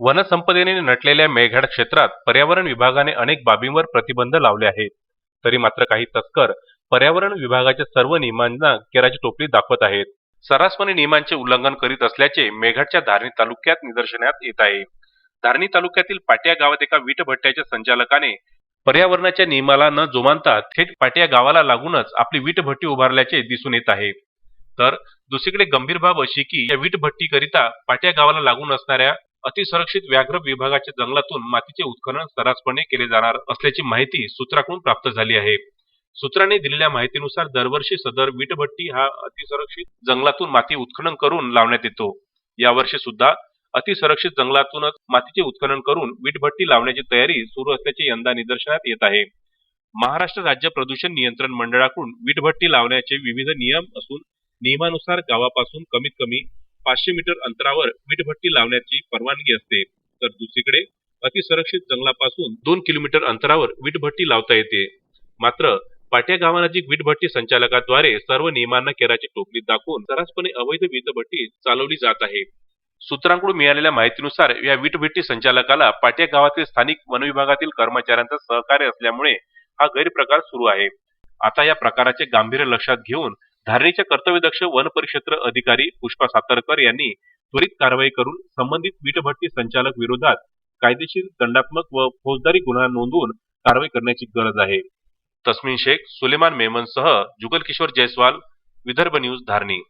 वनसंपदेने नटलेल्या मेळघाट क्षेत्रात पर्यावरण विभागाने अनेक बाबींवर प्रतिबंध लावले आहेत. तरी मात्र काही तस्कर पर्यावरण विभागाच्या सर्व नियमांना केराची टोपली दाखवत आहेत. सरासपणे नियमांचे उल्लंघन करीत असल्याचे मेळघाटच्या धारणी तालुक्यात निदर्शनात येत आहे. धारणी तालुक्यातील पाट्या गावात एका वीटभट्ट्याच्या संचालकाने पर्यावरणाच्या नियमाला न जुमानता थेट पाट्या गावाला लागूनच आपली वीटभट्टी उभारल्याचे दिसून येत आहे. तर दुसरीकडे गंभीर बाब अशी की या वीटभट्टीकरिता पाट्या गावाला लागून असणाऱ्या अतिसुरक्षित व्याघ्र विभागाच्या जंगलातून मातीचे उत्खनन सर्रासपणे केले जाणार असल्याची माहिती सूत्राकडून प्राप्त झाली आहे. सूत्रांनी दिलेल्या माहितीनुसार दरवर्षी सदर वीटभट्टी हा अतिसुरक्षित जंगलातून माती उत्खनन करून लावण्यात येतो. यावर्षी सुद्धा अतिसुरक्षित जंगलातूनच मातीचे उत्खनन करून वीटभट्टी लावण्याची तयारी सुरू असल्याचे यंदा निदर्शनात येत आहे. महाराष्ट्र राज्य प्रदूषण नियंत्रण मंडळाकडून वीटभट्टी लावण्याचे विविध नियम असून नियमानुसार गावापासून कमीत कमी पाचशे मीटर अंतरावर वीटभट्टी लावण्याची परवानगी असते. तर दुसरीकडे अतिसुरक्षित जंगलापासून दोन किलोमीटर अंतरावर वीटभट्टी लावता येते. मात्र पाट्या गावानजीक वीटभट्टी संचालकाद्वारे सर्व नियमांना केराची टोपली दाखवून सरासपणे अवैध वीटभट्टी चालवली जात आहे. सूत्रांकडून मिळालेल्या माहितीनुसार या वीटभट्टी संचालकाला पाट्या गावातील स्थानिक वनविभागातील कर्मचाऱ्यांचा सहकार्य असल्यामुळे हा गैरप्रकार सुरू आहे. आता या प्रकाराचे गांभीर्य लक्षात घेऊन धारणीचे कर्तव्यदक्ष वनपरिक्षेत्र अधिकारी पुष्पा सातारकर यांनी त्वरित कारवाई करून संबंधित वीटभट्टी संचालक विरोधात कायदेशीर दंडात्मक व फौजदारी गुन्हा नोंदवून कारवाई करण्याची गरज आहे. तस्मिन शेख सुलेमान मेमनसह जुगल किशोर जयस्वाल विदर्भ न्यूज धारणी.